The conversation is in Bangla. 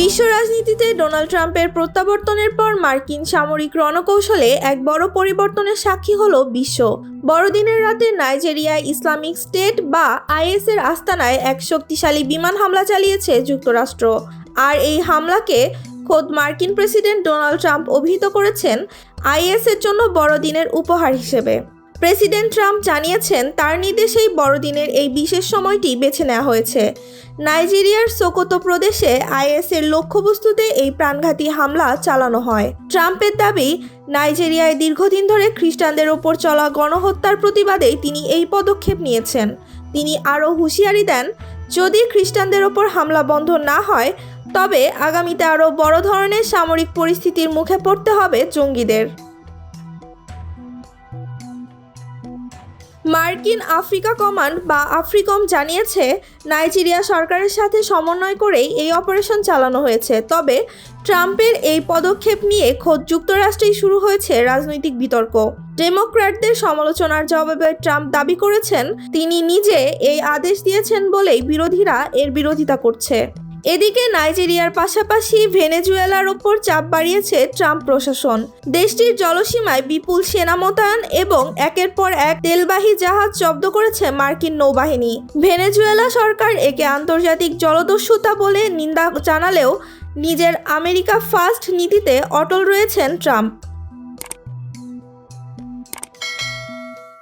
বিশ্ব রাজনীতিতে ডোনাল্ড ট্রাম্পের প্রত্যাবর্তনের পর মার্কিন সামরিক রণকৌশলে এক বড় পরিবর্তনের সাক্ষী হলো বিশ্ব। বড়দিনের রাতে নাইজেরিয়ায় ইসলামিক স্টেট বা আইএস এর আস্তানায় এক শক্তিশালী বিমান হামলা চালিয়েছে যুক্তরাষ্ট্র। আর এই হামলাকে খোদ মার্কিন প্রেসিডেন্ট ডোনাল্ড ট্রাম্প অভিহিত করেছেন আইএস এর জন্য বড়দিনের উপহার হিসেবে। প্রেসিডেন্ট ট্রাম্প জানিয়েছেন, তার নির্দেশেই বড়দিনের এই বিশেষ সময়টি বেছে নেওয়া হয়েছে। নাইজেরিয়ার সোকোতো প্রদেশে আইএস এর লক্ষ্যবস্তুতে এই প্রাণঘাতী হামলা চালানো হয়। ট্রাম্পের দাবি, নাইজেরিয়ায় দীর্ঘদিন ধরে খ্রিস্টানদের ওপর চলা গণহত্যার প্রতিবাদে তিনি এই পদক্ষেপ নিয়েছেন। তিনি আরও হুঁশিয়ারি দেন, যদি খ্রিস্টানদের ওপর হামলা বন্ধ না হয়, তবে আগামীতে আরও বড় ধরনের সামরিক পরিস্থিতির মুখে পড়তে হবে জঙ্গিদের। মার্কিন আফ্রিকা কমান্ড বা আফ্রিকম জানিয়েছে, নাইজেরিয়া সরকারের সাথে সমন্বয় করেই এই অপারেশন চালানো হয়েছে। তবে ট্রাম্পের এই পদক্ষেপ নিয়ে খোদ যুক্তরাষ্ট্রেই শুরু হয়েছে রাজনৈতিক বিতর্ক। ডেমোক্র্যাটদের সমালোচনার জবাবে ট্রাম্প দাবি করেছেন, তিনি নিজে এই আদেশ দিয়েছেন বলেই বিরোধীরা এর বিরোধিতা করছে। এদিকে নাইজেরিয়ার পাশাপাশি ভেনেজুয়েলার ওপর চাপ বাড়িয়েছে ট্রাম্প প্রশাসন। দেশটির জলসীমায় বিপুল সেনা মোতায়েন এবং একের পর এক তেলবাহী জাহাজ জব্দ করেছে মার্কিন নৌবাহিনী। ভেনেজুয়েলা সরকার একে আন্তর্জাতিক জলদস্যুতা বলে নিন্দা জানালেও নিজের আমেরিকা ফার্স্ট নীতিতে অটল রয়েছেন ট্রাম্প।